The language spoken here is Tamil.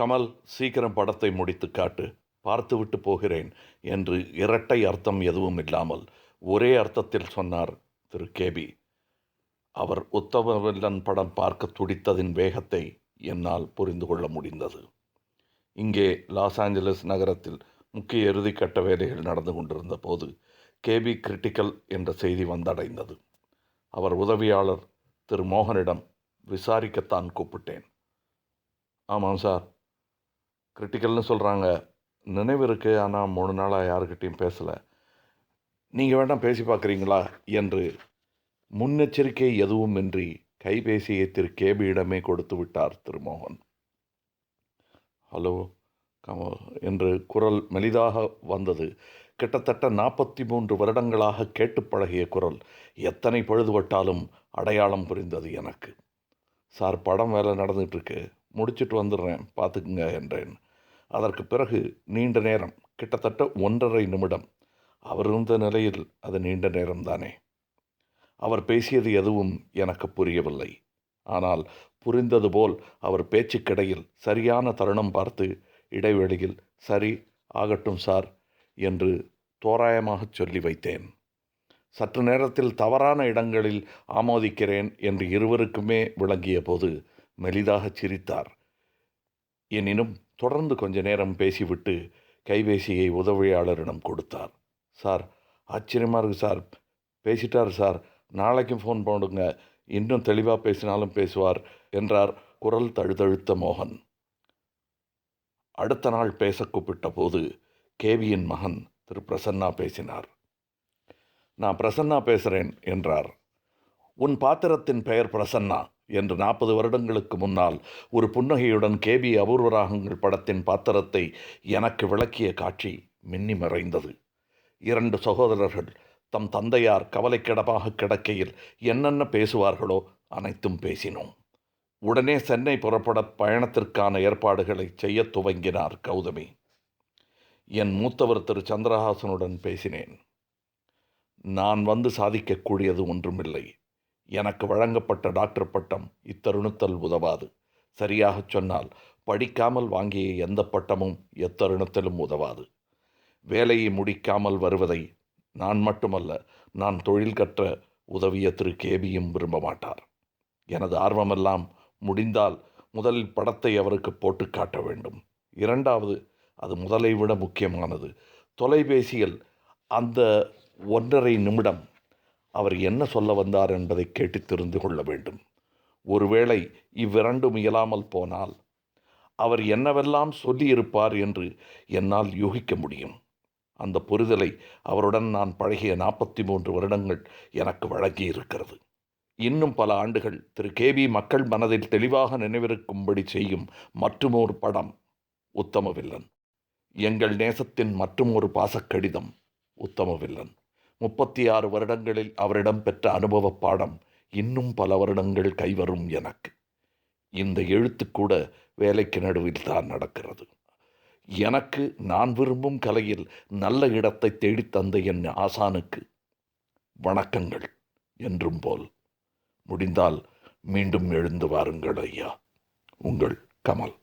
கமல் சீக்கிரம் படத்தை முடித்து காட்டு. பார்த்துவிட்டு போகிறேன் என்று இரட்டை அர்த்தம் எதுவும் இல்லாமல் ஒரே அர்த்தத்தில் சொன்னார் திரு கேபி அவர் உத்தமவில்லன் படம் பார்க்க துடித்ததின் வேகத்தை என்னால் புரிந்து கொள்ள முடிந்தது. இங்கே லாஸ் ஆஞ்சலஸ் நகரத்தில் முக்கிய இறுதிக்கட்ட வேலைகள் நடந்து கொண்டிருந்த போது கேபி கிரிட்டிக்கல் என்ற செய்தி வந்தடைந்தது. அவர் உதவியாளர் திரு மோகனிடம் விசாரிக்கத்தான் கூப்பிட்டேன். ஆமாம் சார். கிரிட்டிக்கல்னு சொல்கிறாங்க நினைவு இருக்குது ஆனால் மூணு நாளாக யாருக்கிட்டையும் பேசலை. நீங்கள் வேண்டாம் பேசி பார்க்குறீங்களா? என்று முன்னெச்சரிக்கை எதுவுமின்றி கைபேசியை திரு கேபியிடமே கொடுத்து விட்டார் திருமோகன். ஹலோ கமல் என்று குரல் மெலிதாக வந்தது. கிட்டத்தட்ட நாற்பத்தி மூன்று வருடங்களாக கேட்டு பழகிய குரல் எத்தனை பழுதுபட்டாலும் அடையாளம் புரிந்தது எனக்கு. சார் படம் வேலை நடந்துகிட்ருக்கு முடிச்சுட்டு வந்துடுறேன். பார்த்துக்குங்க என்றேன். அதற்கு பிறகு நீண்ட நேரம் கிட்டத்தட்ட ஒன்றரை நிமிடம் அவர் இருந்த நிலையில் அது நீண்ட நேரம்தானே? அவர் பேசியது எதுவும் எனக்கு புரியவில்லை. ஆனால் புரிந்தது போல் அவர் பேச்சுக்கிடையில் சரியான தருணம் பார்த்து இடைவெளியில் சரி ஆகட்டும் சார் என்று தோராயமாகச் சொல்லி வைத்தேன். சற்று நேரத்தில் தவறான இடங்களில் ஆமோதிக்கிறேன் என்று இருவருக்குமே விளங்கிய போது மெலிதாகச் சிரித்தார். எனினும் தொடர்ந்து கொஞ்ச நேரம் பேசிவிட்டு கைபேசியை உதவியாளரிடம் கொடுத்தார். சார் ஆச்சரியமாக இருக்குது சார். பேசிட்டார் சார். நாளைக்கும் ஃபோன் பண்ணுங்க. இன்னும் தெளிவாக பேசினாலும் பேசுவார் என்றார் குரல் தழுதழுத்த மோகன். அடுத்த நாள் பேச கூப்பிட்ட போது கேவியின் மகன் திரு. பிரசன்னா பேசினார். நான் பிரசன்னா பேசுகிறேன் என்றார். உன் பாத்திரத்தின் பெயர் பிரசன்னா. என்று நாற்பது வருடங்களுக்கு முன்னால் ஒரு புன்னகையுடன் கேபி அபூர்வராகங்கள் படத்தின் பாத்திரத்தை எனக்கு விளக்கிய காட்சி மின்னி மறைந்தது. இரண்டு சகோதரர்கள் தம் தந்தையார் கவலைக்கிடமாக கிடக்கையில் என்னென்ன பேசுவார்களோ அனைத்தும் பேசினோம். உடனே சென்னை புறப்பட பயணத்திற்கான ஏற்பாடுகளை செய்யத் துவங்கினார் கௌதமி. என் மூத்தவர் திரு. சந்திரஹாசனுடன் பேசினேன். நான் வந்து சாதிக்கக்கூடியது ஒன்றுமில்லை. எனக்கு வழங்கப்பட்ட டாக்டர் பட்டம் இத்தருணத்தில் உதவாது. சரியாகச் சொன்னால் படிக்காமல் வாங்கிய எந்த பட்டமும் எத்தருணத்திலும் உதவாது. வேலையை முடிக்காமல் வருவதை நான் மட்டுமல்ல நான் தொழில் கற்ற உதவிய திரு. கேபியும் விரும்ப மாட்டார். எனது ஆர்வமெல்லாம் முடிந்தால் முதலில் படத்தை அவருக்கு போட்டு காட்ட வேண்டும். இரண்டாவது அது முதலை விட முக்கியமானது. தொலைபேசியில் அந்த ஒன்றரை நிமிடம் அவர் என்ன சொல்ல வந்தார் என்பதை கேட்டு தெரிந்து கொள்ள வேண்டும். ஒருவேளை இவ்விரண்டும் இயலாமல் போனால் அவர் என்னவெல்லாம் சொல்லியிருப்பார் என்று என்னால் யூகிக்க முடியும். அந்த புரிதலை அவருடன் நான் பழகிய நாற்பத்தி மூன்று வருடங்கள் எனக்கு வழங்கியிருக்கிறது. இன்னும் பல ஆண்டுகள் திரு. கேபி மக்கள் மனதில் தெளிவாக நினைவிருக்கும்படி செய்யும் மற்றுமொரு படம் உத்தமவில்லன் எங்கள் நேசத்தின் மற்றும் ஒரு பாசக்கடிதம் உத்தமவில்லன் முப்பத்தி ஆறு வருடங்களில் அவரிடம் பெற்ற அனுபவ பாடம் இன்னும் பல வருடங்கள் கைவரும் எனக்கு. இந்த எழுத்து கூட வேலைக்கு நடுவில் தான் நடக்கிறது. எனக்கு நான் விரும்பும் கலையில் நல்ல இடத்தை தேடித் தந்த என் ஆசானுக்கு வணக்கங்கள் என்றும் போல். முடிந்தால் மீண்டும் எழுந்து வாருங்கள் ஐயா. உங்கள் கமல்.